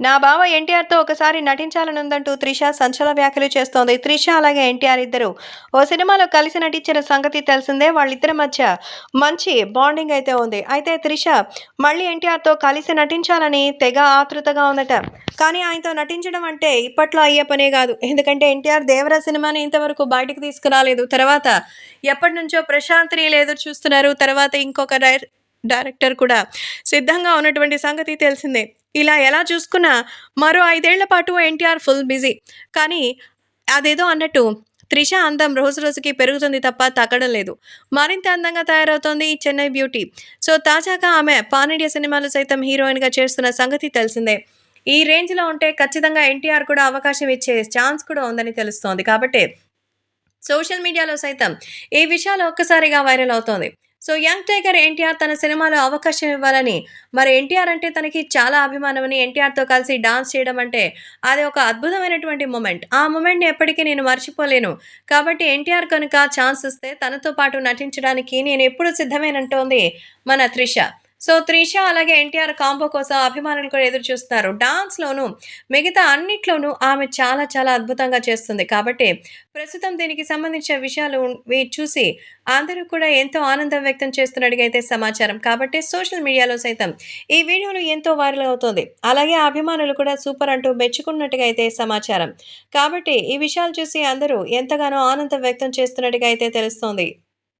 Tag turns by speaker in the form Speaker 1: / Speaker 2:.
Speaker 1: నా బావ ఎన్టీఆర్తో ఒకసారి నటించాలనుందంటూ త్రిష సంచలన వ్యాఖ్యలు చేస్తోంది. త్రిష అలాగే ఎన్టీఆర్ ఇద్దరు. ఓ సినిమాలో కలిసి నటించిన సంగతి తెలిసిందే వాళ్ళిద్దరి మధ్య మంచి బాండింగ్ అయితే ఉంది. అయితే త్రిష మళ్ళీ ఎన్టీఆర్తో కలిసి నటించాలని తెగ ఆతృతగా ఉందట. కానీ ఆయనతో నటించడం అంటే ఇప్పట్లో అయ్యే పనే కాదు. ఎందుకంటే ఎన్టీఆర్ దేవరా సినిమాని ఇంతవరకు బయటకు తీసుకురాలేదు. తర్వాత ఎప్పటి నుంచో ప్రశాంత్ లేదు చూస్తున్నారు. తర్వాత ఇంకొక డైరెక్టర్ కూడా. సిద్ధంగా ఉన్నటువంటి సంగతి తెలిసిందే. ఇలా ఎలా చూసుకున్నా మరో ఐదేళ్ళ పాటు ఎన్టీఆర్ ఫుల్ బిజీ. కానీ అదేదో అన్నట్టు త్రిష అందం రోజు రోజుకి పెరుగుతుంది తప్ప తగ్గడం లేదు. మరింత అందంగా తయారవుతోంది ఈ చెన్నై బ్యూటీ. సో తాజాగా ఆమె పానిడియా సినిమాలు సైతం హీరోయిన్గా చేస్తున్న సంగతి తెలిసిందే. ఈ రేంజ్లో ఉంటే ఖచ్చితంగా ఎన్టీఆర్ కూడా అవకాశం ఇచ్చే ఛాన్స్ కూడా ఉందని తెలుస్తోంది. కాబట్టి సోషల్ మీడియాలో సైతం ఈ విషయాలు ఒక్కసారిగా వైరల్ అవుతోంది. సో యంగ్ టైగర్ ఎన్టీఆర్ తన సినిమాలో అవకాశం ఇవ్వాలని మరి ఎన్టీఆర్ అంటే తనకి చాలా అభిమానమని ఎన్టీఆర్తో కలిసి డాన్స్ చేయడం అంటే అది ఒక అద్భుతమైనటువంటి మూమెంట్. ఆ మూమెంట్ని ఎప్పటికీ నేను మర్చిపోలేను. కాబట్టి ఎన్టీఆర్ కనుక ఛాన్స్ ఇస్తే తనతో పాటు నటించడానికి నేను ఎప్పుడు సిద్ధమేనంటోంది మన త్రిష. సో త్రిష అలాగే ఎన్టీఆర్ కాంబో కోసం అభిమానులు కూడా ఎదురు చూస్తున్నారు. డాన్స్లోనూ మిగతా అన్నిట్లోనూ ఆమె చాలా చాలా అద్భుతంగా చేస్తుంది. కాబట్టి ప్రస్తుతం దీనికి సంబంధించిన విషయాలు చూసి అందరూ కూడా ఎంతో ఆనందం వ్యక్తం చేస్తున్నట్టుగా అయితే సమాచారం. కాబట్టి సోషల్ మీడియాలో సైతం ఈ వీడియోలు ఎంతో వైరల్ అవుతోంది. అలాగే అభిమానులు కూడా సూపర్ అంటూ మెచ్చుకున్నట్టుగా అయితే సమాచారం. కాబట్టి ఈ విషయాలు చూసి అందరూ ఎంతగానో ఆనందం వ్యక్తం చేస్తున్నట్టుగా అయితే తెలుస్తోంది.